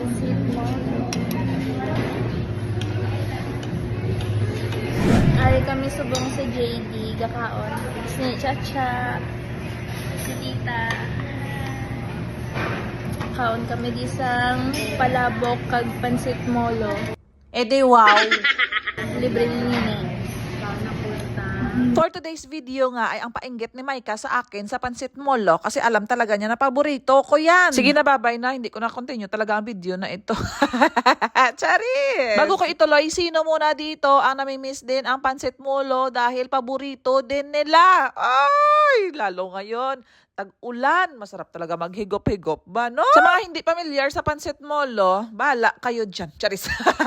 Pansit mo. Ari kami subong sa JD, gakaon. Si Chacha, si Tita. Kaon kami di sang palabok kag pansit molo. Eh di wow. Libre ni Nini. For today's video nga ay ang painggit ni Maika sa akin sa Pansit Molo kasi alam talaga niya na paborito ko yan. Sige na babay na, hindi ko na continue talaga ang video na ito. Charis! Bago ko ituloy, sino muna dito ang namimiss din ang Pansit Molo dahil paborito din nila. Ay, lalo ngayon tag-ulan. Masarap talaga maghigop-higop ba, no? Sa mga hindi familiar sa Pansit Molo, bala kayo dyan. Charis.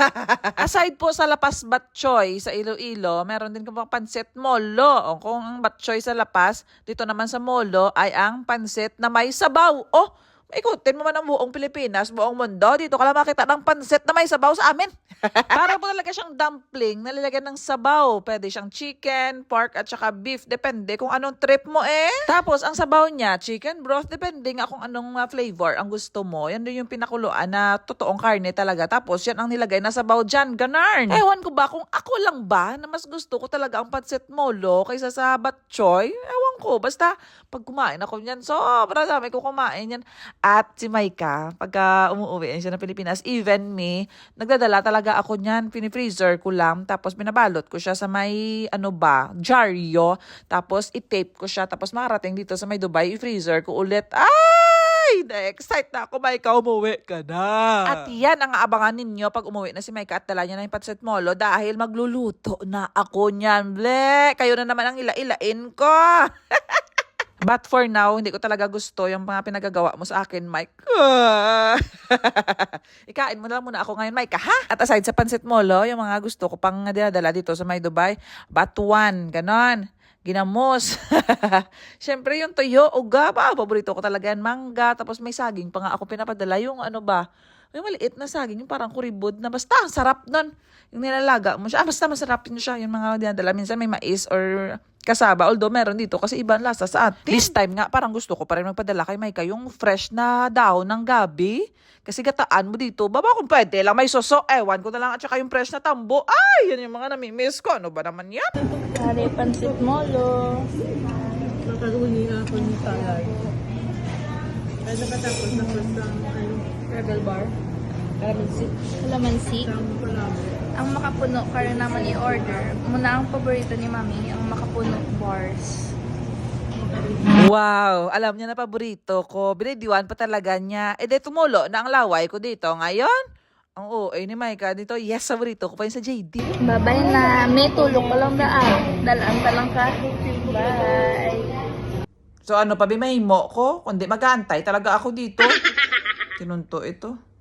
Aside po sa Lapas Batchoy sa Iloilo, meron din kung Pansit Molo. O kung ang Batchoy sa Lapas, dito naman sa Molo ay ang pansit na may sabaw. Oh, Ikutin mo man ang buong Pilipinas, buong mundo. Dito ka lang makita ng pansit na may sabaw sa amin. Para po talaga siyang dumpling na lalagyan ng sabaw. Pwede siyang chicken, pork, at saka beef. Depende kung anong trip mo eh. Tapos, ang sabaw niya, chicken broth, depende nga kung anong uh, flavor ang gusto mo. Yan din yung pinakuluan na totoong karne talaga. Tapos, yan ang nilagay na sabaw dyan. Ganarn. Ewan ko ba kung ako lang ba na mas gusto ko talaga ang pansit molo kaysa sa batchoy? Ewan ko. Basta, pag kumain ako niyan, sobrang dami ko kumain yan. At si Maika, pagka umuwi siya ng Pilipinas, even me, nagdadala talaga ako niyan, pinifreezer ko lang, tapos binabalot ko siya sa may, ano ba, jaryo, tapos i-tape ko siya, tapos makarating dito sa may Dubai, i-freezer ko ulit. Ay! Na-excite na ako, Maika, umuwi ka na. At yan ang aabangan ninyo pag umuwi na si Maika at dala niya na yung patset molo dahil magluluto na ako niyan. Ble, kayo na naman ang ila-ilain ko. But for now, hindi ko talaga gusto yung mga pinagagawa mo sa akin, Mike. Ikain mo na lang muna ako ngayon, Mike, ha? At aside sa pansit molo, yung mga gusto ko pang dinadala dito sa May Dubai, batuan, ganon. Ginamos. Siyempre yung tuyo, uga ba? Paborito ko talaga yan. Mangga. Tapos may saging pa nga ako pinapadala. Yung ano ba? Yung maliit na saging. Yung parang kuribod na basta. Sarap nun. Yung nilalaga mo siya. Ah, basta masarap yun siya. Yung mga dinadala. Minsan may mais or kasaba. Although meron dito kasi iba ang lasa sa atin. This time nga, parang gusto ko pa rin magpadala kay Maika yung fresh na daon ng gabi. Kasi gataan mo dito, baba kung pwede lang may soso, ewan ko na lang at saka yung fresh na tambo. Ay, yan yung mga namimiss ko. Ano ba naman yan? Ari pansit molo. Nakahuli nga ako ni Talay. Kaya nakatapos na ko sa ano, Rebel Bar. Kalamansi. Kalamansi. Ang makapuno ka rin naman i-order. Muna ang paborito ni Mami, ang makapuno bars. Wow, alam niya na paborito ko. Binidiwan pa talaga niya. E de tumulo na ang laway ko dito. Ngayon, ang OA ni Maika dito, yes, paborito ko pa yun sa JD. Babay na. May tulong ka lang daan. Dalaan ka lang ka. Bye. So ano pa, mo ko? Kundi mag-aantay talaga ako dito. Tinunto ito.